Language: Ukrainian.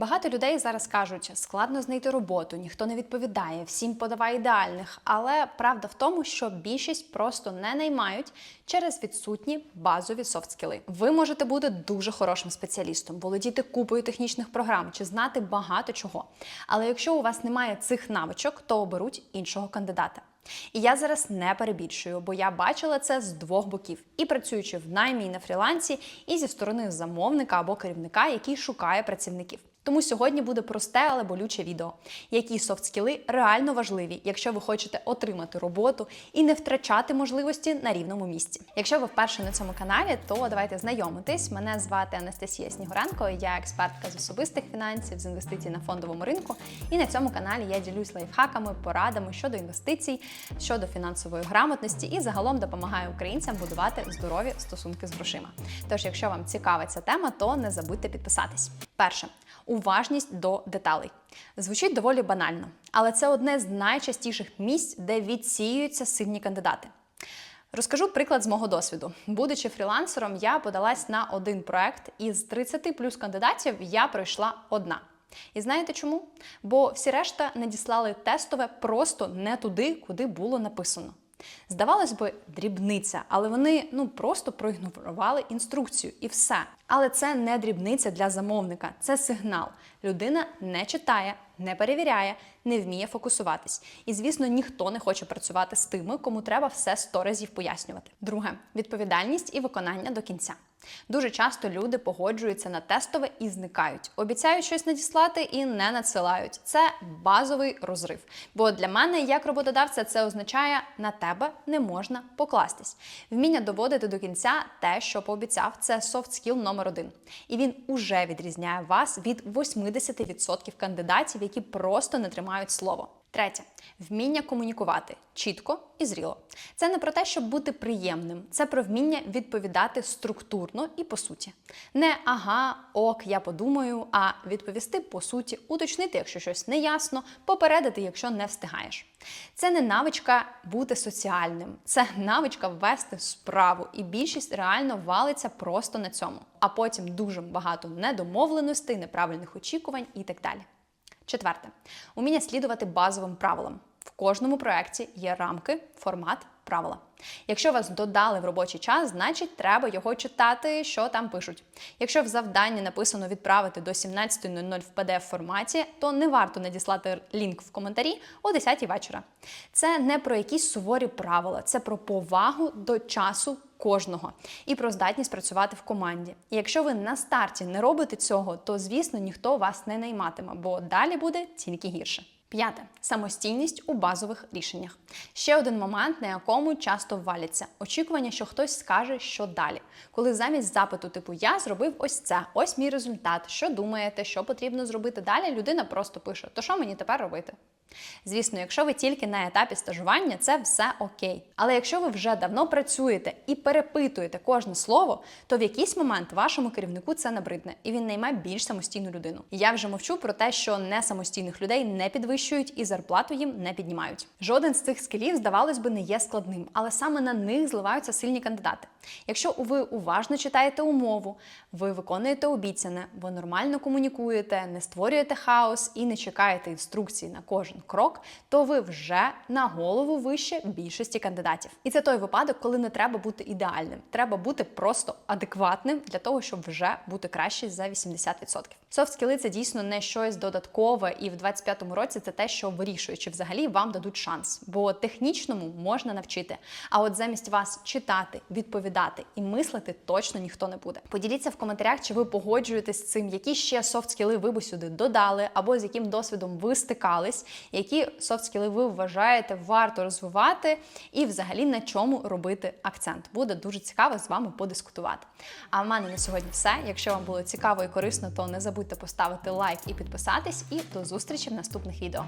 Багато людей зараз кажуть, складно знайти роботу, ніхто не відповідає, всім подавай ідеальних. Але правда в тому, що більшість просто не наймають через відсутні базові софт-скіли. Ви можете бути дуже хорошим спеціалістом, володіти купою технічних програм чи знати багато чого. Але якщо у вас немає цих навичок, то оберуть іншого кандидата. І я зараз не перебільшую, бо я бачила це з двох боків, і працюючи в наймі і на фрілансі, і зі сторони замовника або керівника, який шукає працівників. Тому сьогодні буде просте, але болюче відео, які софт-скіли реально важливі, якщо ви хочете отримати роботу і не втрачати можливості на рівному місці. Якщо ви вперше на цьому каналі, то давайте знайомитись. Мене звати Анастасія Снігуренко, я експертка з особистих фінансів, з інвестицій на фондовому ринку. І на цьому каналі я ділюсь лайфхаками, порадами щодо інвестицій, щодо фінансової грамотності і загалом допомагаю українцям будувати здорові стосунки з грошима. Тож, якщо вам цікава ця тема, то не забудьте підписатись. Перше уважність до деталей. Звучить доволі банально, але це одне з найчастіших місць, де відсіюються сильні кандидати. Розкажу приклад з мого досвіду. Будучи фрілансером, я подалась на один проект, і з 30 плюс кандидатів я пройшла одна. І знаєте чому? Бо всі решта надіслали тестове просто не туди, куди було написано. Здавалось би, дрібниця, але вони ну просто проігнорували інструкцію і все. Але це не дрібниця для замовника, це сигнал. Людина не читає, не перевіряє, не вміє фокусуватись. І, звісно, ніхто не хоче працювати з тими, кому треба все сто разів пояснювати. Друге відповідальність і виконання до кінця. Дуже часто люди погоджуються на тестове і зникають, обіцяють щось надіслати і не надсилають. Це базовий розрив. Бо для мене, як роботодавця, це означає на тебе не можна покластись. Вміння доводити до кінця те, що пообіцяв, це soft skill номер один. І він уже відрізняє вас від 80% кандидатів, які просто не тримають слово. Третє вміння комунікувати чітко і зріло. Це не про те, щоб бути приємним, це про вміння відповідати структурно і по суті. Не ага, ок, я подумаю, а відповісти по суті, уточнити, якщо щось не ясно, попередити, якщо не встигаєш. Це не навичка бути соціальним, це навичка ввести справу, і більшість реально валиться просто на цьому. А потім дуже багато недомовленостей, неправильних очікувань і так далі. Четверте уміння слідувати базовим правилам. В кожному проєкті є рамки, формат, правила. Якщо вас додали в робочий час, значить треба його читати, що там пишуть. Якщо в завданні написано відправити до 17.00 в pdf форматі, то не варто надіслати лінк в коментарі о 10 вечора. Це не про якісь суворі правила, це про повагу до часу кожного і про здатність працювати в команді. І якщо ви на старті не робите цього, то звісно ніхто вас не найматиме, бо далі буде тільки гірше. П'яте самостійність у базових рішеннях. Ще один момент, на якому часто валяться очікування, що хтось скаже, що далі. Коли замість запиту, типу я зробив ось це, ось мій результат. Що думаєте, що потрібно зробити далі? Людина просто пише: то що мені тепер робити? Звісно, якщо ви тільки на етапі стажування, це все окей. Але якщо ви вже давно працюєте і перепитуєте кожне слово, то в якийсь момент вашому керівнику це набридне, і він найме більш самостійну людину. Я вже мовчу про те, що не самостійних людей не підвищують і зарплату їм не піднімають. Жоден з цих скілів, здавалось би, не є складним, але саме на них зливаються сильні кандидати. Якщо ви уважно читаєте умову, ви виконуєте обіцяне, ви нормально комунікуєте, не створюєте хаос і не чекаєте інструкції на кожен крок, то ви вже на голову вище більшості кандидатів. І це той випадок, коли не треба бути ідеальним. Треба бути просто адекватним для того, щоб вже бути краще за 80%. Софт-скіли – це дійсно не щось додаткове, і в 25-му році це те, що вирішує, чи взагалі вам дадуть шанс. Бо технічному можна навчити. А от замість вас читати, відповідати і мислити точно ніхто не буде. Поділіться в коментарях, чи ви погоджуєтесь з цим, які ще софт-скіли ви би сюди додали, або з яким досвідом ви стикались, які софт-скіли ви вважаєте варто розвивати, і взагалі на чому робити акцент. Буде дуже цікаво з вами подискутувати. А в мене на сьогодні все. Якщо вам було цікаво і корисно, то не забудьте поставити лайк і підписатись. І до зустрічі в наступних відео.